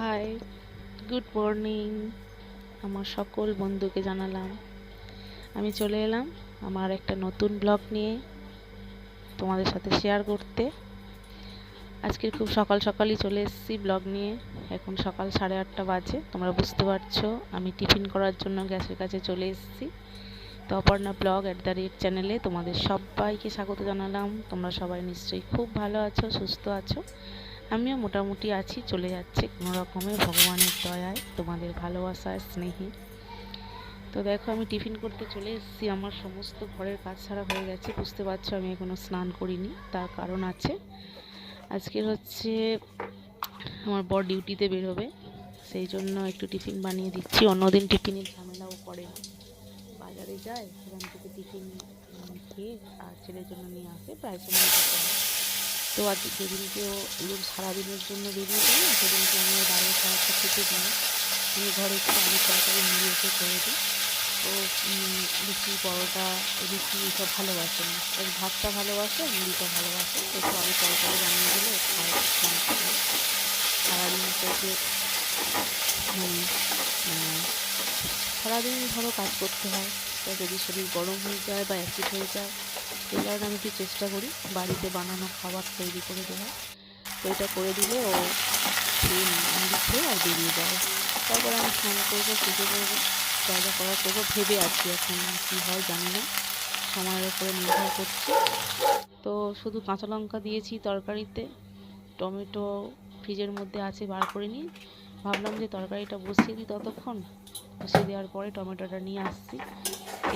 High, good morning. আমার সকল বন্ধুকে জানালাম। আমি চলে এলাম আমার একটা নতুন ব্লগ নিয়ে তোমাদের সাথে শেয়ার করতে। আজকে খুব সকাল সকালই চলে এসেছি ব্লগ নিয়ে। এখন সকাল সাড়ে আটটা বাজে, তোমরা বুঝতে পারছ, আমি টিফিন করার জন্য গ্যাসের কাছে চলে এসেছি। তো Aparna blog at the rate চ্যানেলে তোমাদের সবাইকে স্বাগত জানালাম। তোমরা সবাই নিশ্চয়ই খুব ভালো আছো, সুস্থ আছো। আমিও মোটামুটি আছি, চলে যাচ্ছে কোনো রকমে ভগবানের দয়ায়, তোমাদের ভালোবাসায়, স্নেহে। তো দেখো, আমি টিফিন করতে চলে এসেছি, আমার সমস্ত ঘরের কাজ ছাড়া হয়ে গেছে, বুঝতে পারছ আমি এখনও স্নান করিনি, তার কারণ আছে। আজকের হচ্ছে আমার বর ডিউটিতে বেরোবে, সেই জন্য একটু টিফিন বানিয়ে দিচ্ছি, অন্যদিন টিফিনের ঝামেলাও করে না। বাজারে যায়, সেখান থেকে টিফিন খেয়ে, আর ছেলের জন্য নিয়ে আসে, প্রায় সময় তো আজ যেদিনকে ও এরকম সারাদিনের জন্য বেরিয়ে যায় সেদিনকে আমি বাইরে খাবারটা খেতে দিই আমি ঘরে একটু আলু তরকারি মিলিয়ে এসে করে দিই ও লুচি, পরোটা, লুচি এসব ভালোবাসে না ওর ভাতটা ভালোবাসে মুড়িটা ভালোবাসে। একটু আলু তরকারি বানিয়ে দিলে খায় সারাদিন তোকে মানে সারাদিন ধরো কাজ করতে হয়। তো যদি শরীর গরম হয়ে যায় বা অ্যাসিড হয়ে যায় কারণে আমি কি চেষ্টা করি বাড়িতে বানানো খাবার তৈরি করে দেওয়ার। তো এটা করে দিলে ও খেয়ে আর বেরিয়ে যায়। তারপর আমি স্নান করব, পুজো করব, যা যা করার করব, ভেবে আছি এখন কী হয় জানি না। সময়ের উপরে নির্ভর করছি। তো শুধু কাঁচা লঙ্কা দিয়েছি তরকারিতে, টমেটো ফ্রিজের মধ্যে আছে বার করে নিয়ে। ভাবলাম যে তরকারিটা বসিয়ে দিই ততক্ষণ। বসিয়ে দেওয়ার পরে টমেটোটা নিয়ে আসছি।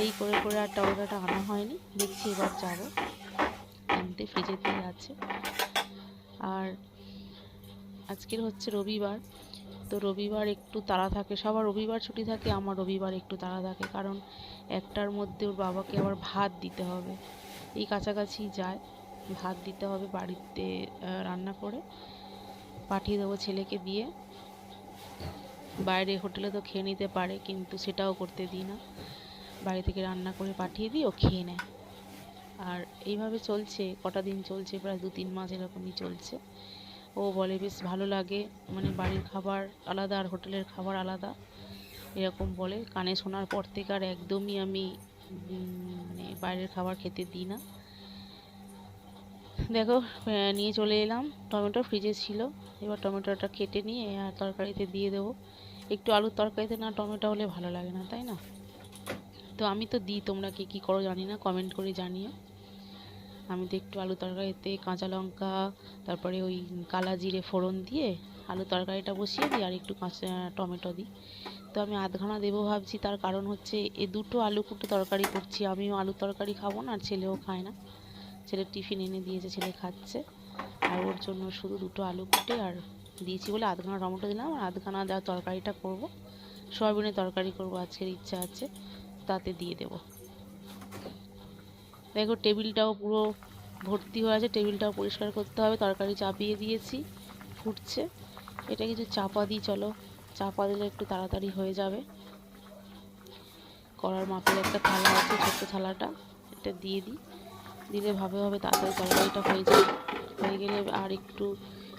এই করে করে আর টমেটোটা আনা হয়নি। দেখছি এবার যাব। আনতে ফ্রিজেতেই আছে। আর আজকের হচ্ছে রবিবার। তো রবিবার একটু তাড়া থাকে। সবার রবিবার ছুটি থাকে, আমার রবিবার একটু তাড়া থাকে। কারণ একটার মধ্যে ওর বাবাকে আবার ভাত দিতে হবে। এই কাছাকাছি যায়, ভাত দিতে হবে বাড়িতে রান্না করে। পাঠিয়ে দেবো ছেলেকে দিয়ে। বাইরে হোটেলে তো খেয়ে নিতে পারে, কিন্তু সেটাও করতে দিই না। বাড়ি থেকে রান্না করে পাঠিয়ে দিই, ও খেয়ে নেয়। আর এইভাবে চলছে, কটা দিন চলছে, প্রায় দু তিন মাস এরকমই চলছে। ও বলে, বেশ ভালো লাগে মানে বাড়ির খাবার আলাদা আর হোটেলের খাবার আলাদা। এরকম বলে, কানে শোনার পর থেকে আর একদমই আমি মানে বাইরের খাবার খেতে দিই না। দেখো নিয়ে চলে এলাম, টমেটো ফ্রিজে ছিল। এবার টমেটোটা কেটে নিয়ে, আর তরকারিতে দিয়ে দেবো। একটু আলুর তরকারিতে না, টমেটো হলে ভালো লাগে না, তাই না? তো আমি তো দিই, তোমরা কে কী করো জানি না কমেন্ট করে জানিও। আমি তো একটু আলু তরকারিতে কাঁচা লঙ্কা, তারপরে ওই কালা জিরে ফোড়ন দিয়ে আলু তরকারিটা বসিয়ে দিই আর একটু কাঁচা টমেটো দিই। তো আমি আধখানা দেবো ভাবছি, তার কারণ হচ্ছে এ দুটো আলু কুটো তরকারি করছি। আমিও আলু তরকারি খাব না, আর ছেলেও খায় না। ছেলে টিফিন এনে দিয়েছে, ছেলে খাচ্ছে। আর ওর জন্য শুধু দুটো আলু কুটে আর দিয়েছি বলে আধখানা টমেটো দিলাম। আর আধখানা যা তরকারিটা করব, সয়াবিনের তরকারি করব, আজকের ইচ্ছা আছে। তাতে দিয়ে দেবো। দেখো টেবিলটাও পুরো ভর্তি হয়ে আছে, টেবিলটাও পরিষ্কার করতে হবে। তরকারি চাপিয়ে দিয়েছি, ফুটছে। এটা কিছু চাপা দিই, চলো। চাপা দিলে একটু তাড়াতাড়ি হয়ে যাবে। করার মাপের একটা থালা আছে, ছোট্ট থালাটা। এটা দিয়ে দিই। দিলে ভাবে ভাবে তাড়াতাড়ি তরকারিটা হয়ে যাবে। হয়ে গেলে আর একটু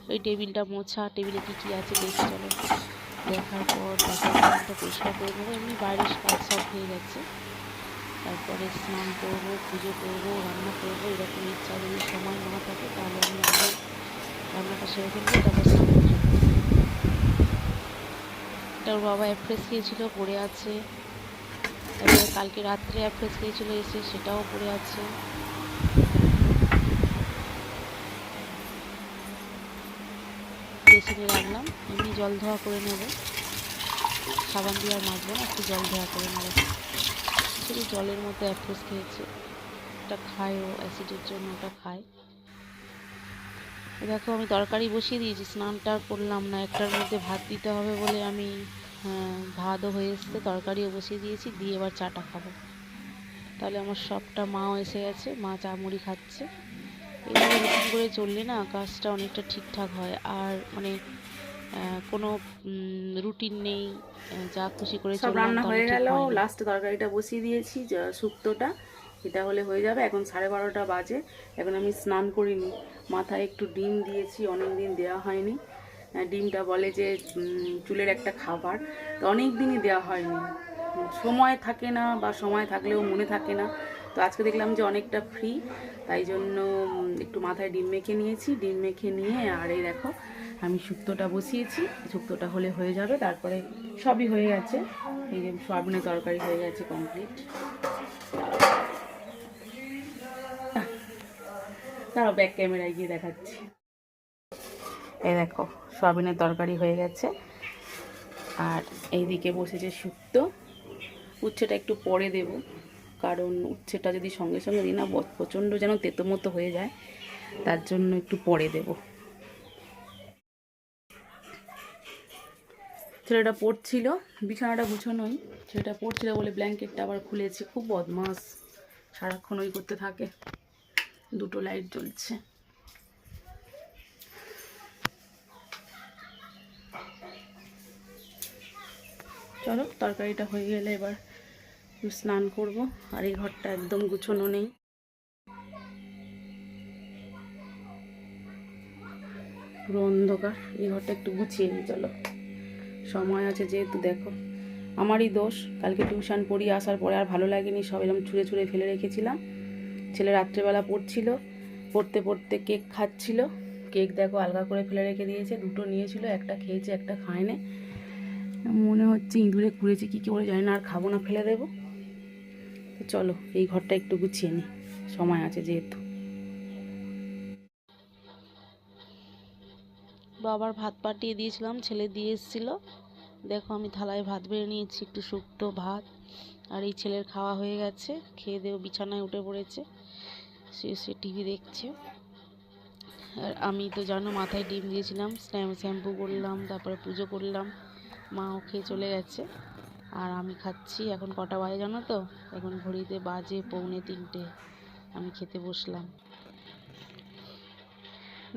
ওই টেবিলটা মোছা। টেবিলে কী কী আছে দেখি, চলো। দেখার পর তারপর পরিষ্কার করে এমনি বাইরের কাজ সব হয়ে গেছে। তারপরে স্নান করব, পুজো করব, রান্না করব, এরকম ইচ্ছা যদি সময় না থাকে তাহলে আমি আগে রান্নাটা সেরে ফেলব, তারপর স্নান ওর বাবা অ্যাপ্রেস খেয়েছিল, পড়ে আছে। তারপরে কালকে রাত্রে অ্যাপ্রেস খেয়েছিল, এসে সেটাও পড়ে আছে। বেসিনে রাখলাম। এমনি জল ধোয়া করে নেব। সাবান দিয়ে আর মাজবো না একটু জল ধোয়া করে নেব। শুধু জলের মতো অ্যাপ্রেস খেয়েছে। ওটা খায় ও অ্যাসিডের জন্য ওটা খায়। দেখো আমি তরকারি বসিয়ে দিয়েছি স্নানটা করলাম না। একটার মধ্যে ভাত দিতে হবে বলে আমি হ্যাঁ, ভাতও হয়ে এসছে তরকারিও বসিয়ে দিয়েছি দিয়ে এবার চাটা খাব। তাহলে আমার সবটা মাও এসে গেছে মা চা মুড়ি খাচ্ছে। এইভাবে রুটিন করে চললে না কাজটা অনেকটা ঠিকঠাক হয়। আর মানে কোনো রুটিন নেই যা খুশি করে সব রান্না হয়ে গেল। লাস্টে তরকারিটা বসিয়ে দিয়েছি শুক্তোটা এটা হলে হয়ে যাবে। এখন সাড়ে বারোটা বাজে এখন আমি স্নান করিনি। মাথায় একটু ডিম দিয়েছি অনেক দিন দেওয়া হয়নি। ডিমটা বলে যে চুলের একটা খাবার। তো অনেক দিনই দেওয়া হয়নি। সময় থাকে না বা সময় থাকলেও মনে থাকে না। তো আজকে দেখলাম যে অনেকটা ফ্রি তাই জন্য একটু মাথায় ডিম মেখে নিয়েছি। ডিম মেখে নিয়ে আর এই দেখো, আমি শুক্তোটা বসিয়েছি। শুক্তোটা হলে হয়ে যাবে, তারপরে সবই হয়ে গেছে। এই যে সয়াবিনের তরকারি হয়ে গেছে কমপ্লিট দাঁড়াও ব্যাক ক্যামেরায় গিয়ে দেখাচ্ছি। এই দেখো, সয়াবিনের তরকারি হয়ে গেছে। আর এইদিকে বসেছে শুক্তো। উচ্ছেটা একটু পরে দেব। কারণ উচ্ছেটা যদি সঙ্গে সঙ্গে দিই না প্রচণ্ড যেন তেতো মতো হয়ে যায়, তার জন্য একটু পরে দেব। ছেলেটা পড়ছিল, বিছানাটা গুছানোই। ছেলেটা পড়ছিল বলে ব্ল্যাঙ্কেটটা আবার খুলেছে। খুব বদমাস। সারাক্ষণ ওই করতে থাকে। দুটো লাইট জ্বলছে। চলো, তরকারিটা হয়ে গেলে এবার স্নান করব, আর এই ঘরটা একদম গুছোনো নেই। পুরো অন্ধকার, এই ঘরটা একটু গুছিয়ে নিই, চলো। সময় আছে যেহেতু, দেখো। আমারই দোষ, কালকে টিউশন পড়িয়ে আসার পরে আর ভালো লাগেনি, সব এরকম ছুঁড়ে ছুঁড়ে ফেলে রেখেছিলাম। ছেলে রাত্রেবেলা পড়ছিল, পড়তে পড়তে কেক খাচ্ছিল। কেক দেখো আলগা করে ফেলে রেখে দিয়েছে, দুটো নিয়েছিল, একটা খেয়েছে, একটা খায়নি। মনে হচ্ছে ইঁদুরে কুড়েছে কী কী করে জানি না, আর খাব না, ফেলে দেবো। চলো, এই ঘরটা একটু গুছিয়ে নিই সময় আছে যেহেতু। বাবার ভাত পাঠিয়ে দিয়েছিলাম, ছেলে দিয়ে এসেছিল। দেখো আমি থালায় ভাত বেড়ে নিয়েছি, একটু শুক্তো ভাত, আর এই ছেলের খাওয়া হয়ে গেছে। খেয়ে দেও বিছানায় উঠে পড়েছে। সে সে টিভি দেখছে। আর আমি তো জানো মাথায় ডিম দিয়েছিলাম শ্যাম্পু করলাম, তারপরে পুজো করলাম। মাও খেয়ে চলে গেছে। আর আমি খাচ্ছি এখন কটা বাজে জানো তো? এখন ঘড়িতে বাজে পৌনে তিনটে। আমি খেতে বসলাম।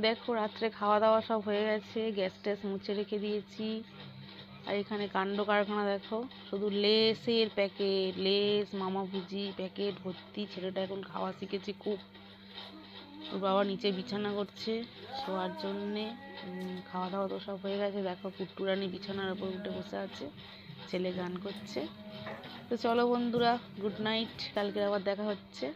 দেখো, রাত্রে খাওয়া দাওয়া সব হয়ে গেছে। গ্যাস ট্যাস মুছে রেখে দিয়েছি। আর এখানে কাণ্ড কারখানা দেখো। শুধু লেসের প্যাকেট, লেস, মামা ভুজি, প্যাকেট, ভর্তি। ছেলেটা এখন খাওয়া শিখেছে খুব। ওর বাবা নিচে বিছানা করছে। শোয়ার জন্যে খাওয়া দাওয়া তো সব হয়ে গেছে। দেখো কুট্টুরানি বিছানার ওপর উঠে বসে আছে। ছেলে গান করছে। তো চলো বন্ধুরা গুড নাইট কালকে আবার দেখা হচ্ছে।